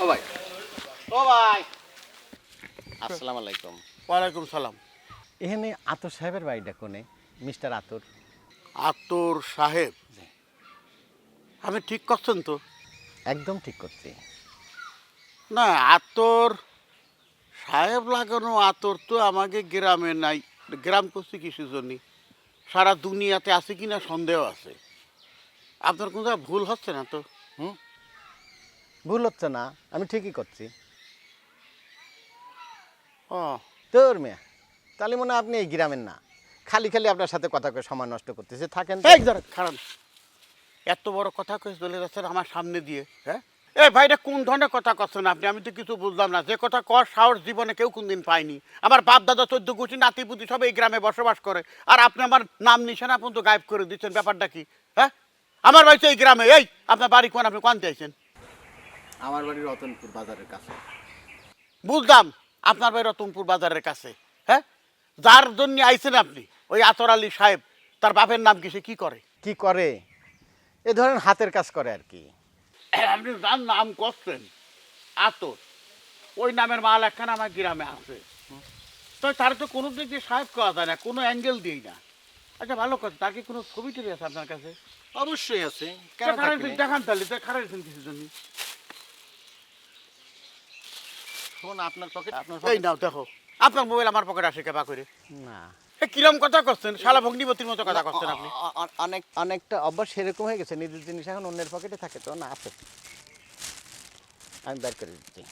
ও ভাই। ও ভাই। আসসালামু আলাইকুম। ওয়ালাইকুম সালাম। এখানে আতর সাহেবের বাড়িটা কোনে? মিস্টার আতর। আতর সাহেব? আপনি ঠিক করছেন তো? একদম ঠিক করছি। না আতর সাহেব লাগানো আতর তো আমাকে গ্রামে নাই। গ্রাম করছি কিছু জন্যই সারা দুনিয়াতে আছে কিনা সন্দেহ আছে। আপনার কোনো ভুল হচ্ছে না তো? হুম? ভুল হচ্ছে না আমি ঠিকই করছি। ও। তোর মেয়া তাহলে মনে হয় আপনি এই গ্রামের না। খালি খালি আপনার সাথে কথা কয়ে সময় নষ্ট করতেছে থাকেন তো। খারাপ এত বড় কথা কয়ে চলে যাচ্ছেন আমার সামনে দিয়ে হ্যাঁ? এই ভাইটা কোন ধরনের কথা করছেন আপনি? আমি তো কিছু বুঝলাম না। যে কথা কর সাহস জীবনে কেউ কোনদিন পায়নি। আমার বাপ দাদা চোদ্দ গোষ্ঠী নাতি পুতি সব এই গ্রামে বসবাস করে। আর আপনি আমার নাম নিশানা পর্যন্ত গায়েব করে দিচ্ছেন। ব্যাপারটা কি? হ্যাঁ? আমার বাড়ি তো এই গ্রামে। এই আপনার বাড়ি কোন? আপনি কোন চাইছেন আমার বাড়ি রতনপুর বাজারের কাছে। বুঝলাম আপনার বাড়ি রতনপুর বাজারের কাছে। হ্যাঁ? যার জন্য আইছেন আপনি ওই আতর আলী সাহেব তার বাপের নাম কি সে কি করে? কি করে? এ ধরেন হাতের কাজ করে আর কি। আপনি যার নাম করছেন আতর ওই নামের মাল একখানা আমার গ্রামে আছে। তো তার তো কোনো দিক দিয়ে সাহেব করা যায় না কোনো অ্যাঙ্গেল দিই না। আচ্ছা ভালো কথা। তার কি কোনো ছবি টবি আছে আপনার কাছে? অবশ্যই আছে। কেন থাকবে? না? দেখান তাহলে তা কিছু জন্য। শোন আপনার পকেট আপনার এই নাও দেখো। আপনার মোবাইল আমার পকেটে আসে কেবা করে। না। এ কিরম কথা করছেন? শালা ভগ্নিপতির মতো কথা করছেন আপনি। অ- অ- অনেক অনেকটা অভ্যাস সেরকম হয়ে গেছে। নিজের জিনিস এখন অন্যের পকেটে থাকে তো না আছে। আমি বের করে দিচ্ছি।